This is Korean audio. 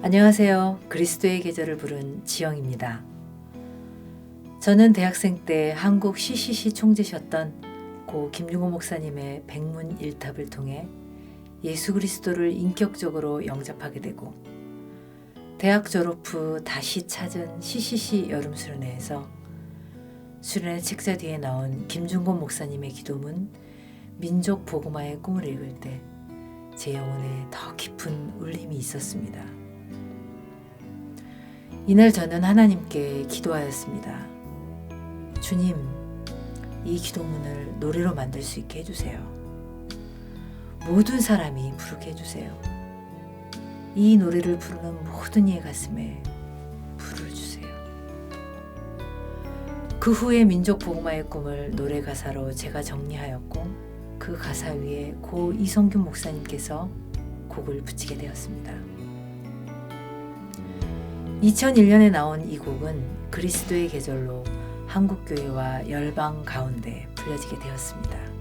안녕하세요. 그리스도의 계절을 부른 지영입니다. 저는 대학생 때 한국 CCC 총재셨던 고 김용호 목사님의 백문 일탑을 통해 예수 그리스도를 인격적으로 영접하게 되고 대학 졸업 후 다시 찾은 CCC 여름 수련회에서 수련회 책자 뒤에 나온 김중곤 목사님의 기도문 민족 복음화의 꿈을 읽을 때 제 영혼에 더 깊은 울림이 있었습니다. 이날 저는 하나님께 기도하였습니다. 주님, 이 기도문을 노래로 만들 수 있게 해주세요. 모든 사람이 부르게 해주세요. 이 노래를 부르는 모든 이의 가슴에 불을 주세요. 그 후에 민족 복음화의 꿈을 노래 가사로 제가 정리하였고 그 가사 위에 고 이성균 목사님께서 곡을 붙이게 되었습니다. 2001년에 나온 이 곡은 그리스도의 계절로 한국 교회와 열방 가운데 불려지게 되었습니다.